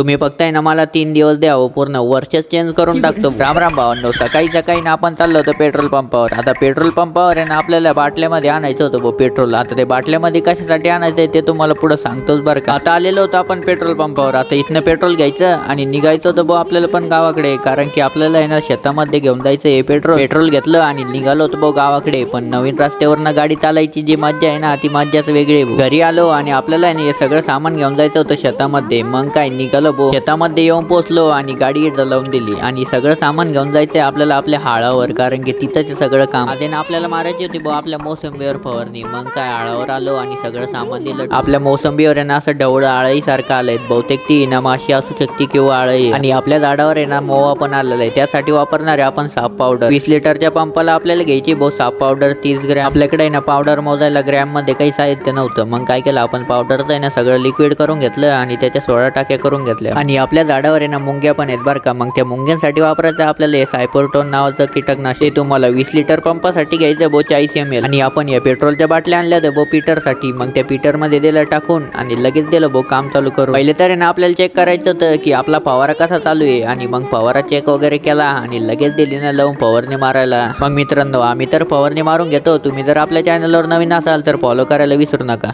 तुम्ही फक्त आहे ना मला तीन दिवस द्या हो पूर्ण वर्षच चेंज करून टाकतो. राम राम भावांनो सकाळी सकाळी ना आपण चाललो होतो पेट्रोल पंपावर आता पेट्रोल पंपावर आहे ना आपल्याला बाटल्यामध्ये आणायचं होतं भाऊ पेट्रोल आता ते बाटल्यामध्ये कशासाठी आणायचं आहे ते तुम्हाला पुढे सांगतोच बरं का. आता आलेलो होतो आपण पेट्रोल पंपावर आता इथनं पेट्रोल घ्यायचं आणि निघायचं होतं भाऊ आपल्याला पण गावाकडे. कारण की आपल्याला आहे ना शेतामध्ये घेऊन जायचं हे पेट्रोल पेट्रोल घेतलं आणि निघालो होतो भाऊ गावाकडे. पण नवीन रस्त्यावरनं गाडी चालायची जी मज्जा आहे ना ती मज्जाच वेगळी घरी आलो आणि आपल्याला आहे ना हे सगळं सामान घेऊन जायचं होतं शेतामध्ये. मग काय निघालो भाऊ शेतामध्ये येऊन पोहोचलो आणि गाडी लावून दिली आणि सगळं सामान घेऊन जायचंय आपल्याला आपल्या हाळावर कारण की तिथंच सगळं काम. आधी आपल्याला मारायची होती भाऊ आपल्या मोसंबीवर फवारणी. मग काय आळावर आलो आणि सगळं सामान दिलं. आपल्या मोसंबीवर आहे ना असं ढवळ आळई सारखं आलंय. बहुतेक ती ना माशी असू शकते किंवा आळई. आणि आपल्या झाडावर आहे ना मोवा पण आलेला आहे. त्यासाठी वापरणार आहे आपण साप पावडर. वीस लिटरच्या पंपाला आपल्याला घ्यायची भाऊ साप पावडर तीस ग्रॅम. आपल्याकडे ना पावडर मोजायला ग्रॅममध्ये काही साहित्य नव्हतं. मग काय केलं आपण पावडरचं आहे ना सगळं लिक्विड करून घेतलं आणि त्याच्या सोळा टाक्या करून घेतल्या आणि आपल्या झाडावर आहे ना मुंग्या पण आहेत बरं का. मग त्या मुंग्यांसाठी वापरायचं आपल्याला हे सायपोर्टोन नावाचं कीटकनाशक. हे तुम्हाला वीस लिटर पंपासाठी घ्यायचं बो चाळीस एम एल आणि आपण या पेट्रोलच्या बाटल्या आणल्या तर बो पीटरसाठी. मग त्या पीटरमध्ये दिलं टाकून आणि लगेच दिलं बो काम चालू करू पहिले तर ना आपल्याला चेक करायचं होतं की आपला फवारा कसा चालू आहे. आणि मग फवारा चेक वगैरे केला आणि लगेच दिली ना लावून फवारणी मारायला. मग मित्रांनो आम्ही तर फवारणी मारून घेतो. तुम्ही जर आपल्या चॅनलवर नवीन असाल तर फॉलो करायला विसरू नका.